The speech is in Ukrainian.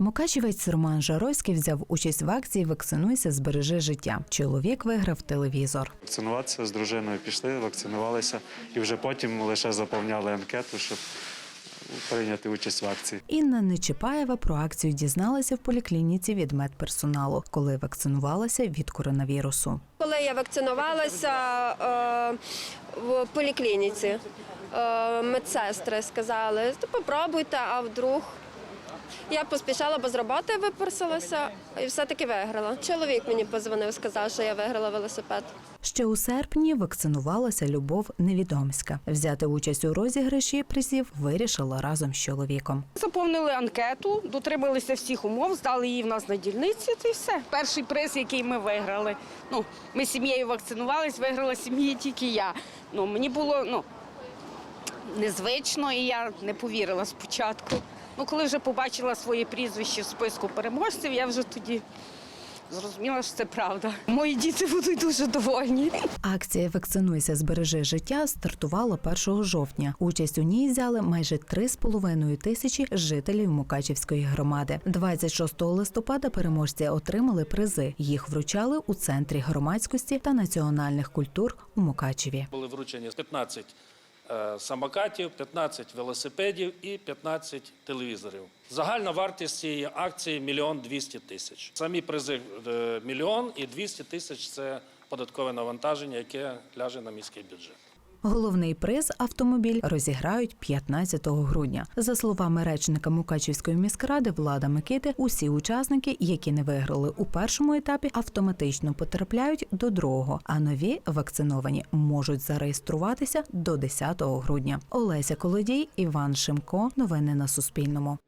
Мукачівець Роман Жаройський взяв участь в акції Вакцинуйся, збережи життя. Чоловік виграв телевізор. Вакцинуватися з дружиною пішли, вакцинувалися і вже потім лише заповняли анкету, щоб прийняти участь в акції. Інна Нечіпаєва про акцію дізналася в поліклініці від медперсоналу, коли вакцинувалася від коронавірусу. Коли я вакцинувалася е, в поліклініці, е, медсестри сказали, то попробуйте, а вдруг. Я поспішала, бо з роботи випросилася і все-таки виграла. Чоловік мені позвонив, сказав, що я виграла велосипед. Ще у серпні вакцинувалася Любов Невідомська. Взяти участь у розіграші призів вирішила разом з чоловіком. Заповнили анкету, дотрималися всіх умов, здали її в нас на дільниці. Це все. Перший приз, який ми виграли. Ну, ми сім'єю вакцинувались, виграла сім'ї тільки я. Ну, мені було ну, незвично, і я не повірила спочатку. Ну, коли вже побачила своє прізвище в списку переможців, я вже тоді зрозуміла, що це правда. Мої діти будуть дуже довольні. Акція Вакцинуйся, збережи життя стартувала 1 жовтня. Участь у ній взяли майже 3,5 тисячі жителів Мукачівської громади. 26 листопада переможці отримали призи. Їх вручали у центрі громадськості та національних культур у Мукачеві. Були вручені 15 е, самокатів, 15 велосипедів і 15 телевізорів. Загальна вартість цієї акції – мільйон 200 тисяч. Самі призи е, – мільйон і 200 тисяч – це податкове навантаження, яке ляже на міський бюджет. Головний приз автомобіль розіграють 15 грудня. За словами речника Мукачівської міськради Влада Микити, усі учасники, які не виграли у першому етапі, автоматично потрапляють до другого. А нові вакциновані можуть зареєструватися до 10 грудня. Олеся Колодій, Іван Шимко. Новини на Суспільному.